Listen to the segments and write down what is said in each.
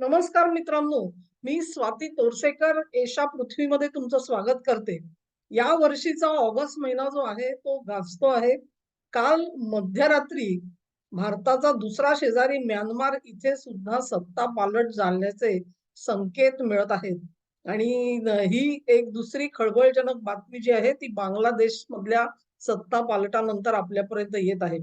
नमस्कार मित्रांनो मी स्वाती तोरसेकर एशा पृथ्वीमध्ये तुमचं स्वागत करते. या वर्षीचा ऑगस्ट महिना जो आहे तो गाजतो आहे. काल मध्यरात्री भारताचा दुसरा शेजारी म्यानमार इथे सुद्धा सत्ता पालट झाल्याचे संकेत मिळत आहेत. आणि ही एक दुसरी खळबळजनक बातमी जी आहे ती बांगलादेश मधल्या सत्ता पालटानंतर आपल्यापर्यंत येत आहे.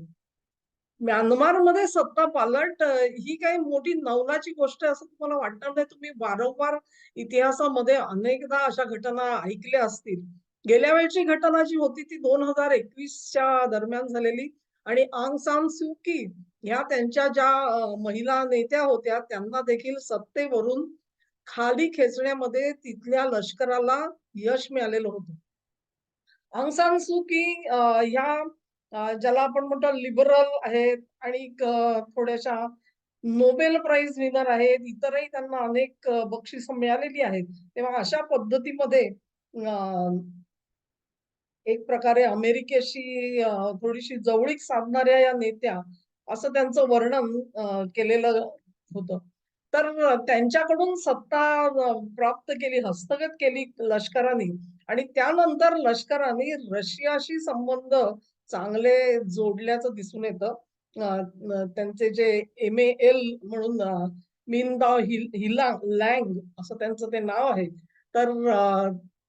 म्यानमारमध्ये सत्ता पालट ही काही मोठी नवलाची गोष्ट असं तुम्हाला वाटणार नाही. तुम्ही वारंवार इतिहासामध्ये अनेकदा अशा घटना ऐकल्या असतील. गेल्या वेळची घटना जी होती ती दोन हजार एकवीसच्या दरम्यान झालेली आणि आंग सान सू की ह्या त्यांच्या ज्या महिला नेत्या होत्या त्यांना देखील सत्तेवरून खाली खेचण्यामध्ये तिथल्या लष्कराला यश मिळालेलं होतं. आंग सान सू की ह्या ज्याला आपण म्हणतो लिबरल आहेत आणि थोड्याशा नोबेल प्राइज विनर आहेत इतरही त्यांना अनेक बक्षिस मिळालेली आहेत. तेव्हा अशा पद्धतीमध्ये एक प्रकारे अमेरिकेशी थोडीशी जवळीक साधणाऱ्या या नेत्या असं त्यांचं वर्णन केलेलं होतं. तर त्यांच्याकडून सत्ता प्राप्त केली हस्तगत केली लष्कराने. आणि त्यानंतर लष्कराने रशियाशी संबंध चांगले जोडल्याचं दिसून येतं. त्यांचे जे एम ए एल म्हणून मिनदाव हिल हिला लँग असं त्यांचं ते नाव आहे. तर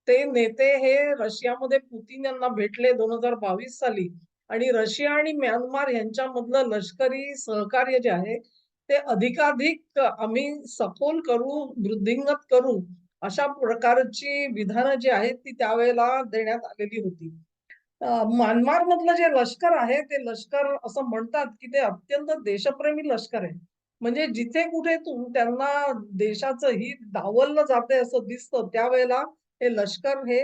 ते नेते हे रशियामध्ये पुतीन यांना भेटले दोन हजार बावीस साली. आणि रशिया आणि म्यानमार यांच्यामधलं लष्करी सहकार्य जे आहे ते अधिकाधिक आम्ही सखोल करू वृद्धिंगत करू अशा प्रकारची विधानं जी आहेत ती त्यावेळेला देण्यात आलेली होती. म्यानमार मधलं जे लष्कर आहे ते लष्कर असं म्हणतात की ते अत्यंत देशप्रेमी लष्कर आहे. म्हणजे जिथे कुठे त्यांना देशाचं हित डावललं जाते असं दिसतं त्यावेळेला हे लष्कर हे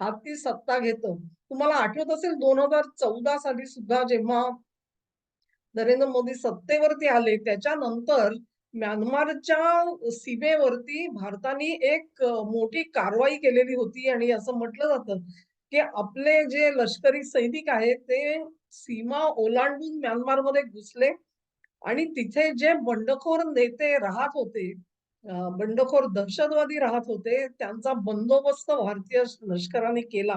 हाती सत्ता घेतं. तुम्हाला आठवत असेल दोन हजार चौदा साली सुद्धा जेव्हा नरेंद्र मोदी सत्तेवरती आले त्याच्यानंतर म्यानमारच्या सीमेवरती भारताने एक मोठी कारवाई केलेली होती आणि असं म्हटलं जातं. की आपले जे लष्करी सैनिक आहेत ते सीमा ओलांडून म्यानमारमध्ये घुसले आणि तिथे जे बंडखोर नेते राहत होते बंडखोर दहशतवादी राहत होते त्यांचा बंदोबस्त भारतीय लष्कराने केला.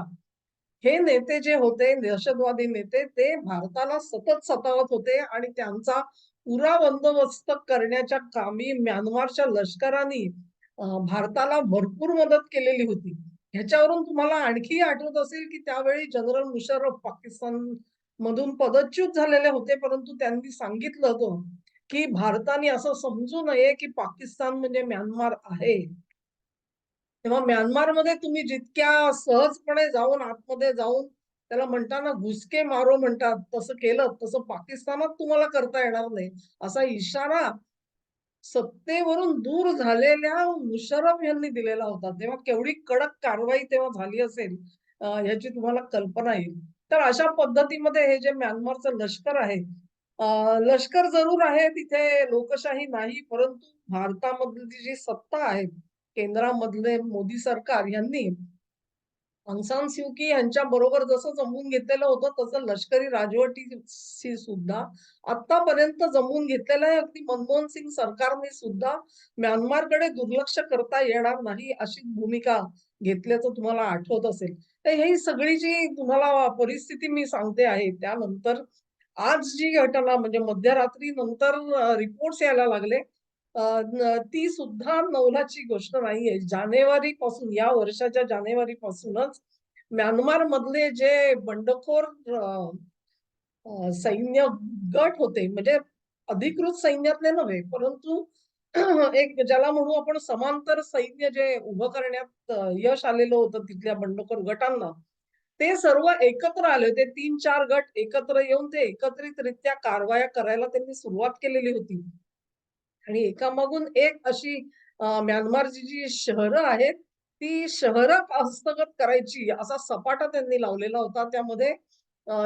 हे नेते जे होते दहशतवादी नेते ते भारताला सतत सतावत होते आणि त्यांचा पुरा बंदोबस्त करण्याच्या कामी म्यानमारच्या लष्कराने भारताला भरपूर मदत केलेली होती. ह्याच्यावरून तुम्हाला आणखी आठवत असेल की त्यावेळी जनरल मुशर्रफ पाकिस्तान मधून पदच्युत झालेले होते परंतु त्यांनी सांगितलं होतं की भारताने असं समजू नये की पाकिस्तान म्हणजे म्यानमार आहे. तेव्हा म्यानमारमध्ये तुम्ही जितक्या सहजपणे जाऊन आतमध्ये जाऊन त्याला म्हणताना घुसके मारो म्हणतात तसं केलं तसं पाकिस्तानात तुम्हाला करता येणार नाही. असा इशारा सत्तेवरून दूर झालेल्या मुशरफ यांनी दिलेला होता. तेव्हा केवढी कडक कारवाई तेव्हा झाली असेल ह्याची तुम्हाला कल्पना येईल. तर अशा पद्धतीमध्ये हे जे म्यानमारचं लष्कर आहे लष्कर जरूर आहे तिथे लोकशाही नाही परंतु भारतामधली जी सत्ता आहे केंद्रामधले मोदी सरकार यांनी अंगसान सिवकी यांच्या बरोबर जसं जमवून घेतलेलं होतं तसं लष्करी राजवटीशी सुद्धा आतापर्यंत जमवून घेतलेलं आहे. अगदी मनमोहन सिंग सरकारने सुद्धा म्यानमारकडे दुर्लक्ष करता येणार नाही अशी भूमिका घेतल्याचं तुम्हाला आठवत असेल. तर ही सगळी जी तुम्हाला परिस्थिती मी सांगते आहे त्यानंतर आज जी घटना म्हणजे मध्यरात्री नंतर रिपोर्ट्स यायला लागले. ती सुद्धा नवलाची गोष्ट नाहीये. जानेवारी पासून या वर्षाच्या जानेवारी पासूनच म्यानमार मधले जे बंडखोर सैन्य गट होते म्हणजे अधिकृत सैन्यातले नव्हे परंतु एक ज्याला म्हणू आपण समांतर सैन्य जे उभं करण्यात यश आलेलं होतं तिथल्या बंडखोर गटांना ते सर्व एकत्र आले होते. तीन चार गट एकत्र येऊन ते एकत्रितरित्या कारवाया करायला त्यांनी सुरुवात केलेली होती. आणि एकामागून एक अशी म्यानमारची जी शहरं आहेत ती शहरं हस्तगत करायची असा सपाटा त्यांनी लावलेला होता. त्यामध्ये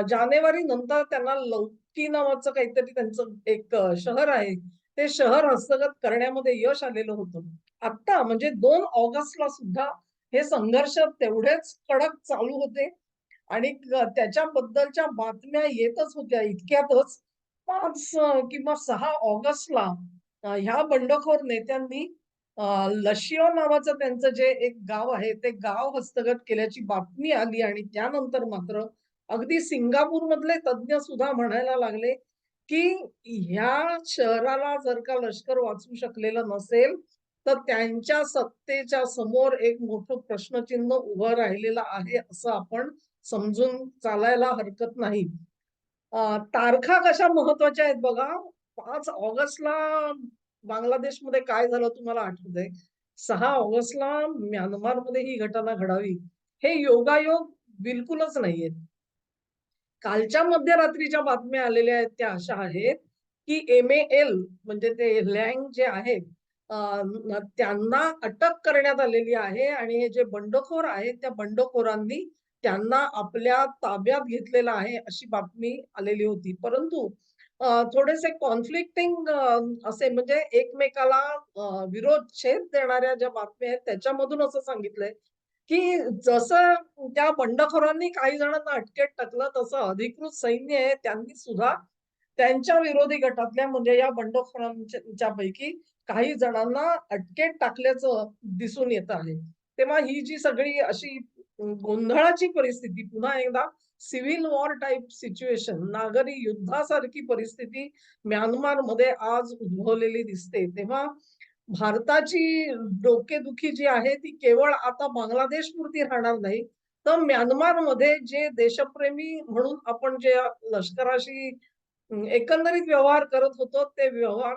जानेवारी नंतर त्यांना लौकी नावाचं काहीतरी त्यांचं एक शहर आहे. ते शहर हस्तगत करण्यामध्ये यश आलेलं होतं. आता म्हणजे दोन ऑगस्टला सुद्धा हे संघर्ष तेवढेच कडक चालू होते. आणि त्याच्याबद्दलच्या बातम्या येतच होत्या. इतक्यातच पाच किंवा सहा ऑगस्टला ह्या बंडखोर नेत्यांनी लशिओ नावाचं त्यांचं जे एक गाव आहे, ते गाव हस्तगत केल्याची बातमी आली आणि त्यानंतर मात्र अगदी सिंगापूर मधले तज्ञ सुद्धा म्हणायला लागले, की ह्या शहराला जर का लष्कर वाचू शकलेलं नसेल, तर त्यांच्या सत्तेच्या समोर एक मोठं प्रश्नचिन्ह उभं राहिलेलं आहे, असं आपण समजून चालायला हरकत नाही. तारखा कशा महत्त्वाच्या आहेत बघा. पाच ऑगस्टला बांगलादेशमध्ये काय झालं तुम्हाला आठवतय सहा ऑगस्टला म्यानमारमध्ये ही घटना घडावी, हे योगायोग बिलकुलच नाहीयेत. कालच्या मध्यरात्रीच्या बातम्या आलेल्या आहेत त्या अशा आहेत, की एम-ए-एल म्हणजे ते लँग जे आहेत त्यांना अटक करण्यात आलेली आहे आणि हे जे बंडखोर आहेत, त्या बंडखोरांनी त्यांना आपल्या ताब्यात घेतलेलं आहे, अशी बातमी आलेली होती. परंतु थोडेसे कॉन्फ्लिक्टिंग असे म्हणजे एकमेकाला विरोध छेद देणाऱ्या ज्या बातम्या आहेत, त्याच्यामधून असं सांगितलंय, की जसं त्या बंडखोरांनी काही जणांना अटकेत टाकलं, तसं अधिकृत सैन्य आहे, त्यांनी सुद्धा त्यांच्या विरोधी गटातल्या म्हणजे या बंडखोरांच्या पैकी काही जणांना अटकेत टाकल्याचं दिसून येत आहे. तेव्हा ही जी सगळी अशी गोंधळाची परिस्थिती पुन्हा एकदा सिव्हिल वॉर टाइप सिच्युएशन, नागरी युद्धासारखी परिस्थिती म्यानमारमध्ये आज उद्भवलेली दिसते. तेव्हा भारताची डोकेदुखी जी आहे ती केवळ आता बांगलादेशपुरती राहणार नाही, तर म्यानमारमध्ये जे देशप्रेमी म्हणून आपण जे लष्कराशी एकंदरीत व्यवहार करत होतो, ते व्यवहार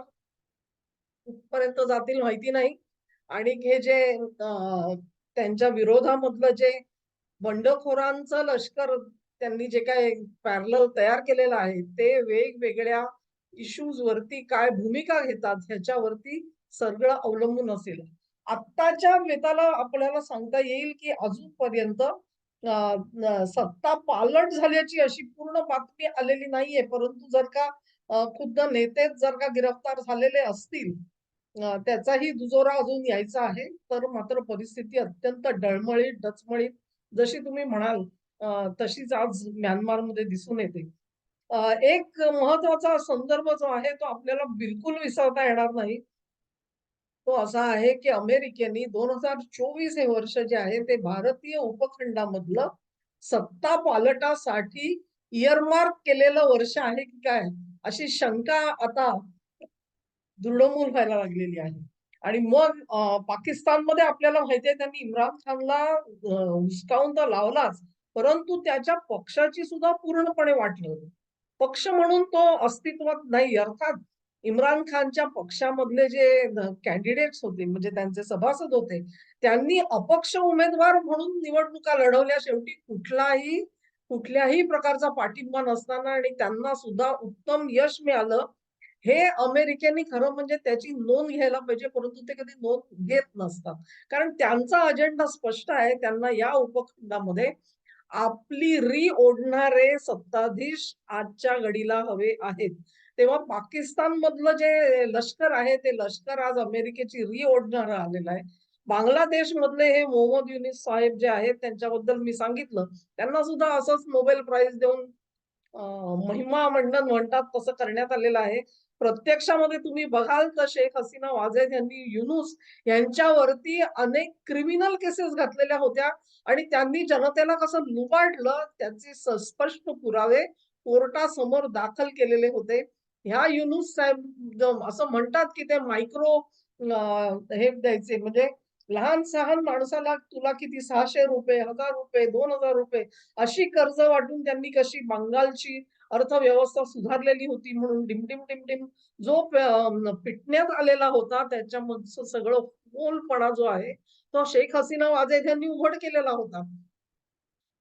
पर्यंत जातील माहिती नाही. आणि हे जे त्यांच्या विरोधामधलं जे बंडखोरांचं लष्कर त्यांनी जे काय पॅरल तयार केलेलं आहे, ते वेगवेगळ्या इश्यूज वरती काय भूमिका घेतात ह्याच्यावरती सगळं अवलंबून असेल. आत्ताच्या वेताला आपल्याला सांगता येईल, की अजूनपर्यंत सत्ता पालट झाल्याची अशी पूर्ण बातमी आलेली नाहीये. परंतु जर का खुद्द नेतेच जर का गिरफ्तार झालेले असतील, त्याचाही दुजोरा अजून यायचा आहे. तर मात्र परिस्थिती अत्यंत डळमळीत, डचमळीत जशी तुम्ही म्हणाल तशीच आज म्यानमारमध्ये दिसून येते. एक महत्त्वाचा संदर्भ जो आहे तो आपल्याला बिलकुल विसरता येणार नाही. तो असा आहे, की अमेरिकेने 2024 हे वर्ष जे आहे ते भारतीय उपखंडामधलं सत्ता पालटासाठी इयरमार्क केलेलं वर्ष आहे की काय? अशी शंका आता दृढमूल व्हायला लागलेली आहे. आणि मग पाकिस्तानमध्ये आपल्याला माहिती आहे त्यांनी इम्रान खानला हुसकावून तर लावलाच, परंतु त्याच्या पक्षाची सुद्धा पूर्णपणे वाट लावली. पक्ष म्हणून तो अस्तित्वात नाही. अर्थात इम्रान खानच्या पक्षामधले जे कॅन्डिडेट्स होते म्हणजे त्यांचे सभासद होते, त्यांनी अपक्ष उमेदवार म्हणून निवडणुका लढवल्या. शेवटी कुठलाही कुठल्याही प्रकारचा पाठिंबा नसताना आणि त्यांना सुद्धा उत्तम यश मिळालं. हे अमेरिकेने खरं म्हणजे त्याची नोंद घ्यायला पाहिजे, परंतु ते कधी नोंद घेत नसतात. कारण त्यांचा अजेंडा स्पष्ट आहे. त्यांना या उपखंडामध्ये आपली री ओढणारे सत्ताधीश आजच्या घडीला हवे आहेत. तेव्हा पाकिस्तान मधलं जे लष्कर आहे, ते लष्कर आज अमेरिकेची री ओढणार आलेलं आहे. बांगलादेश मधले हे मोहम्मद युनिस साहेब जे आहेत, त्यांच्याबद्दल मी सांगितलं. त्यांना सुद्धा असंच नोबेल प्राइज देऊन महिमा मंडन म्हणतात तसं करण्यात आलेलं आहे. प्रत्यक्षामध्ये तुम्ही बघाल तर शेख हसीना वाजेद यांनी युनुस यांच्यावरती अनेक क्रिमिनल केसेस घातलेल्या होत्या. आणि त्यांनी जनतेला कसं लुबाडलं त्याचे स्पष्ट पुरावे कोर्टासमोर दाखल केलेले होते. ह्या युनुस साहेब असं म्हणतात, की ते मायक्रो हे द्यायचे. म्हणजे लहान-सहान माणसाला तुला किती? ₹600, ₹1000, ₹2000 अशी कर्ज वाटून त्यांनी कशी बंगालची अर्थव्यवस्था सुधारलेली होती म्हणून डिमडिम डिमडिम जो पिटण्यात आलेला होता त्याच्यामधचं सगळं फोलपणा जो आहे, तो शेख हसीना वाजेद यांनी उघड केलेला होता.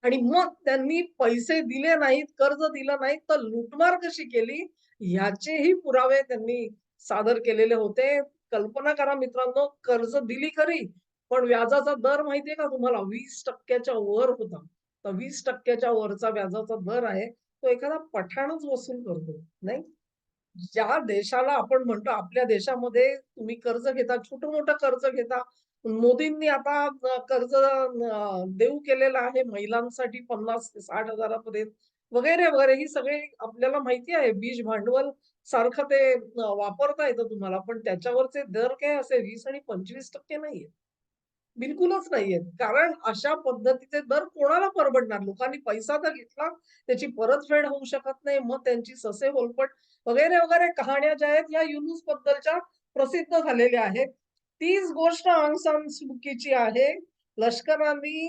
आणि मग त्यांनी पैसे दिले नाहीत, कर्ज दिलं नाही, तर लूटमार कशी केली ह्याचेही पुरावे त्यांनी सादर केलेले होते. कल्पना करा मित्रांनो, कर्ज दिली खरी, पण व्याजाचा दर माहितीये का तुम्हाला वीस टक्क्याच्या वर होता. तर 20% वरचा व्याजाचा दर आहे, तो एखादा पठाणच वसूल करतो, नाही? ज्या देशाला आपण म्हणतो आपल्या देशामध्ये तुम्ही कर्ज घेता, छोटं-मोठं कर्ज घेता. मोदींनी आता कर्ज देऊ केलेलं आहे महिलांसाठी पन्नास ते 60,000 पर्यंत वगैरे, वगैरे. ही सगळी आपल्याला माहिती आहे. बीज भांडवल सारखं ते वापरता येतं तुम्हाला, पण त्याच्यावरचे दर काय असे वीस आणि 25% नाहीयेत. बिलकुलच नाहीयेत. कारण अशा पद्धतीचे दर कोणाला परवडणार? लोकांनी पैसा तर घेतला, त्याची परतफेड होऊ शकत नाही. मग त्यांची ससे होलपट वगैरे, वगैरे कहाण्या ज्या आहेत, या युनुस बद्दलच्या प्रसिद्ध झालेल्या आहेत. तीच गोष्ट अंगसान सुकीची आहे. लष्करांनी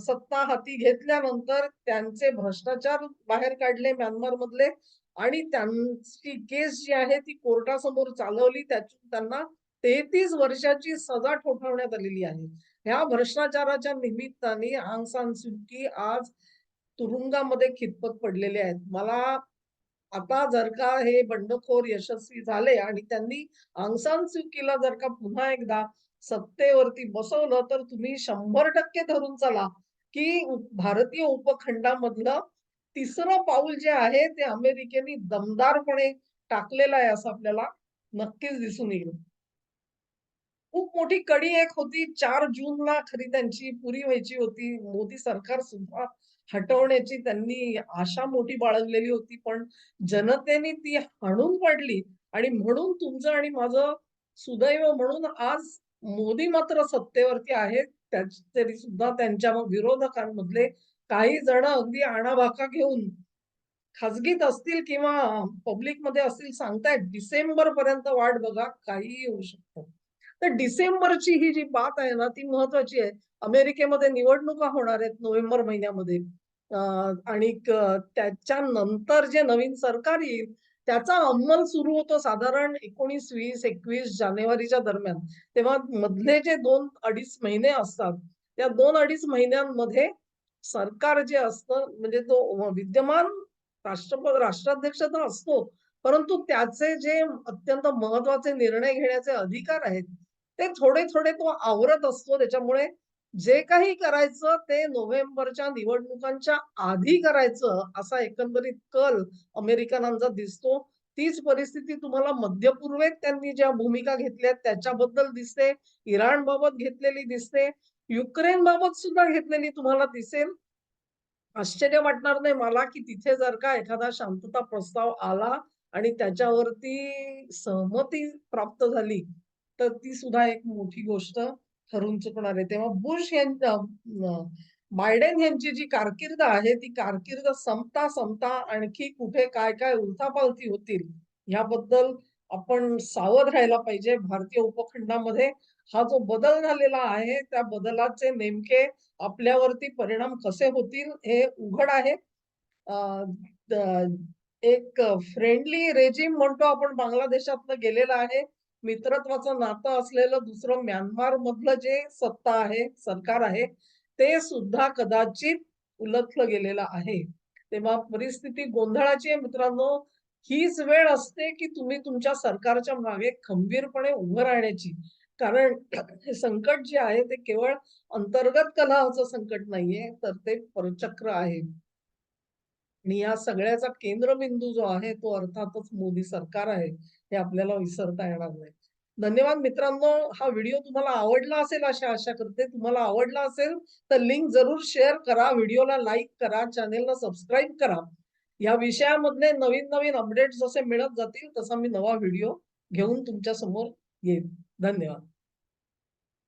सत्ता हाती घेतल्यानंतर त्यांचे भ्रष्टाचार बाहेर काढले म्यानमार मधले आणि त्यांची केस जी आहे ती कोर्टासमोर चालवली. त्यातून त्यांना 33 वर्षाची सजा ठोठावण्यात आलेली आहे. ह्या भ्रष्टाचाराच्या निमित्ताने आंग सान सुकी आज तुरुंगामध्ये खितपत पडलेले आहेत. मला आता जर का हे बंडखोर यशस्वी झाले आणि त्यांनी आंगसान सुकीला जर का पुन्हा एकदा सत्तेवरती बसवलं, तर तुम्ही 100% धरून चला, की भारतीय उपखंडामधलं तिसरं पाऊल जे आहे, ते अमेरिकेने दमदारपणे टाकलेलं आहे, असं आपल्याला नक्कीच दिसून येईल. खूप मोठी कडी एक होती चार जूनला खरी त्यांची पुरी व्हायची होती. मोदी सरकार सुद्धा हटवण्याची त्यांनी आशा मोठी बाळगलेली होती. पण जनतेने ती हाणून पडली आणि म्हणून तुमचं आणि माझं सुदैव म्हणून आज मोदी मात्र सत्तेवरती आहेत. त्याच तरी सुद्धा त्यांच्या विरोधकांमधले काही जण अगदी आणाभाका घेऊन खाजगीत असतील किंवा पब्लिकमध्ये असतील सांगतायत डिसेंबर पर्यंत वाट बघा, काहीही होऊ शकतं. तर डिसेंबरची ही जी बात आहे ना, ती महत्वाची आहे. अमेरिकेमध्ये निवडणुका होणार आहेत नोव्हेंबर महिन्यामध्ये. आणि त्याच्यानंतर जे नवीन सरकार येईल, त्याचा अंमल सुरू होतो साधारण 19, 20, 21 जानेवारीच्या दरम्यान. तेव्हा मधले जे दोन अडीच महिने असतात, त्या दोन अडीच महिन्यांमध्ये सरकार जे असतं म्हणजे तो विद्यमान राष्ट्रपद राष्ट्राध्यक्ष तर असतो, परंतु त्याचे जे अत्यंत महत्त्वाचे निर्णय घेण्याचे अधिकार आहेत, ते थोडे-थोडे तो आवरत असतो. त्याच्यामुळे जे काही करायचं ते नोव्हेंबरच्या निवडणुकांच्या आधी करायचं, असा एकंदरीत कल अमेरिकनांचा दिसतो. तीच परिस्थिती तुम्हाला मध्य पूर्वेत त्यांनी ज्या भूमिका घेतल्यात त्याच्याबद्दल दिसते. इराणबाबत घेतलेली दिसते. युक्रेनबाबत सुद्धा घेतलेली तुम्हाला दिसेल. आश्चर्य वाटणार नाही मला, की तिथे जर का एखादा शांतता प्रस्ताव आला आणि त्याच्यावरती सहमती प्राप्त झाली, तर ती सुद्धा एक मोठी गोष्ट ठरून चुकणार आहे. तेव्हा बुश यांच्या बायडेन यांची जी कारकीर्द आहे, ती कारकीर्द संपता-संपता आणखी कुठे काय-काय उलथापालथी होतील, ह्याबद्दल आपण सावध राहायला पाहिजे. भारतीय उपखंडामध्ये हा जो बदल झालेला आहे, त्या बदलाचे नेमके आपल्यावरती परिणाम कसे होतील हे उघड आहे. एक फ्रेंडली रेजिम म्हणतो आपण बांगलादेशातनं गेलेला आहे. मित्रत्वाचं नातं असलेलं दुसरं म्यानमार मधलं जे सत्ता आहे, सरकार आहे, ते सुद्धा कदाचित उलथलं गेलेलं आहे. तेव्हा परिस्थिती गोंधळाची आहे मित्रांनो. हीच वेळ असते, की तुम्ही तुमच्या सरकारच्या मागे खंबीरपणे उभं राहण्याची. कारण हे संकट जे आहे, ते केवळ अंतर्गत कलहाचं संकट नाहीये, तर ते परचक्र आहे. आणि या सगळ्याचा केंद्रबिंदू जो आहे, तो अर्थातच मोदी सरकार आहे. हे आपल्याला विसरता येणार नाही. धन्यवाद मित्रांनो. हा व्हिडिओ तुम्हाला आवडला असेल अशी आशा करते. तुम्हाला आवडला असेल तर लिंक जरूर शेअर करा, व्हिडिओला लाईक करा, चॅनेलला सबस्क्राईब करा. या विषयामधले नवीन-नवीन अपडेट जसे मिळत जातील, तसा मी नवा व्हिडिओ घेऊन तुमच्यासमोर येईन. धन्यवाद.